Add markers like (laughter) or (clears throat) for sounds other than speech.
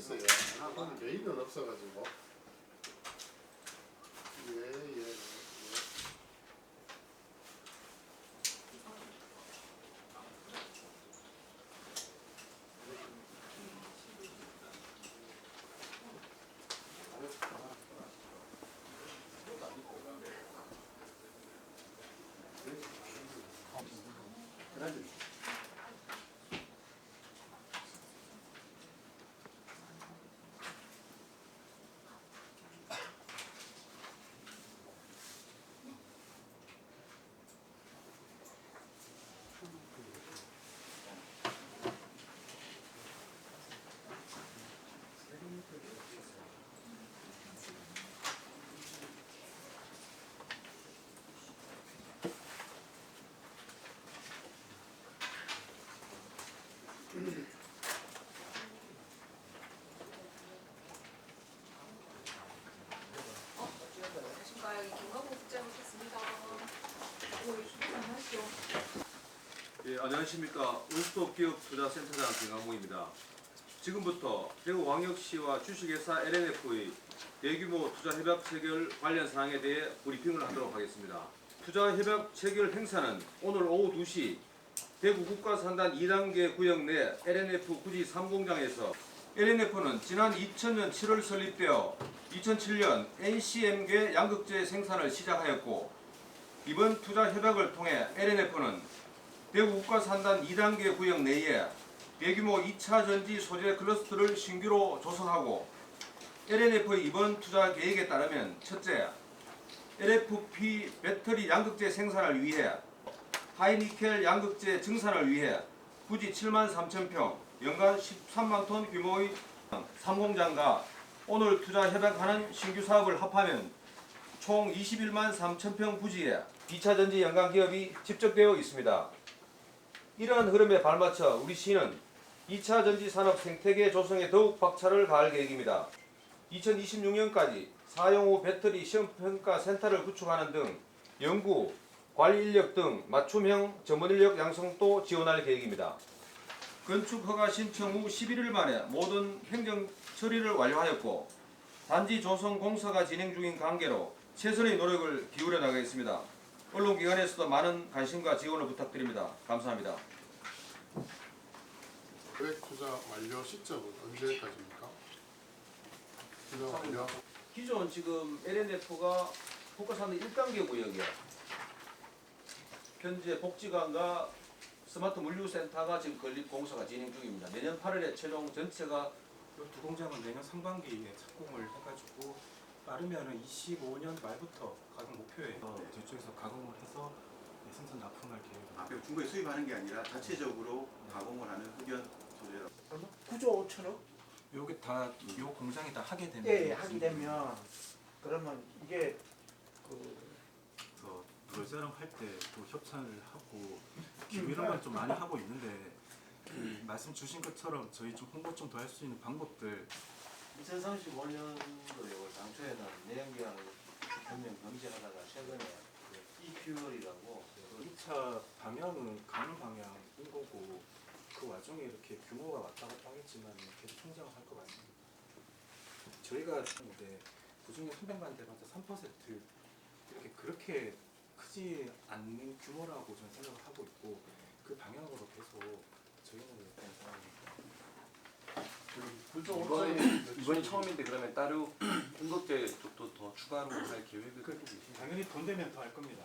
있어요. 아, 오늘 메인은 없어가지고. 예, 예, 예. 안녕하십니까 여기 김광호 국장 오셨습니다. 오, 안녕하시죠. 예, 안녕하십니까. 원스톱 기업 투자센터장 김강모입니다. 지금부터 대구 광역시와 주식회사 LNF의 대규모 투자 협약 체결 관련 사항에 대해 브리핑을 하도록 하겠습니다. 투자 협약 체결 행사는 오늘 오후 2시 대구 국가산단 2단계 구역 내 LNF 구지 3공장에서 LNF는 지난 2000년 7월 설립되어 2007년 NCM계 양극재 생산을 시작하였고 이번 투자 협약을 통해 LNF는 대구 국가산단 2단계 구역 내에 대규모 2차 전지 소재 클러스터를 신규로 조성하고 LNF의 이번 투자 계획에 따르면 첫째, LFP 배터리 양극재 생산을 위해 하이니켈 양극재 증산을 위해 부지 7만 3천 평, 연간 13만 톤 규모의 3공장과 오늘 투자 협약하는 신규 사업을 합하면 총 21만 3천 평 부지에 2차 전지 연간 기업이 집적되어 있습니다. 이러한 흐름에 발맞춰 우리 시는 2차 전지 산업 생태계 조성에 더욱 박차를 가할 계획입니다. 2026년까지 사용 후 배터리 시험평가 센터를 구축하는 등 연구, 관리 인력 등 맞춤형 전문 인력 양성도 지원할 계획입니다. 건축 허가 신청 후 11일 만에 모든 행정 처리를 완료하였고 단지 조성 공사가 진행 중인 관계로 최선의 노력을 기울여 나가겠습니다. 언론기관에서도 많은 관심과 지원을 부탁드립니다. 감사합니다. 계획 투자 완료 시점은 언제까지입니까? 투자 완료. 기존 지금 LNF가 국가산업 1단계 구역이야. 현재 복지관과 스마트 물류센터가 지금 건립 공사가 진행 중입니다. 내년 8월에 최종 전체가 이두 공장은 내년 상반기에 착공을 해가지고 빠르면은 25년 말부터 가동 목표예요. 네, 저쪽에서 가공을 해서 네, 생산 납품할 계획입니다. 아, 그 중국에 수입하는 게 아니라 자체적으로 가공을 하는 흑연 소재라고. 9조 5천억? 요게 다 요 공장이 다 하게 되면 예, 예, 하게 되면 그러면 이게 그 그래서 로제랑 할때 또 협찬을 하고 기부 이런 걸좀 많이 하고 있는데 그 말씀 주신 것처럼 저희 좀 홍보 좀 더 할 수 있는 방법들 2035년도에 당초에는 내연기관을 전면 경제하다가 최근에 EQR이라고 2차 방향은 가는 방향인 거고 그 와중에 이렇게 규모가 왔다 갔다 하겠지만 계속 성장을 할것 같습니다. 저희가 근데 그중에 300만 대마다 3% 이렇게 그렇게 크지 않는 규모라고 저는 생각을 하고 있고 그 방향으로 계속 저희는 이번에 이번이 처음인데 그러면 따로 (clears throat) 한국제 쪽도 더 추가로 할 계획을 갖고 계신가요? 당연히 돈 되면 더 할 겁니다.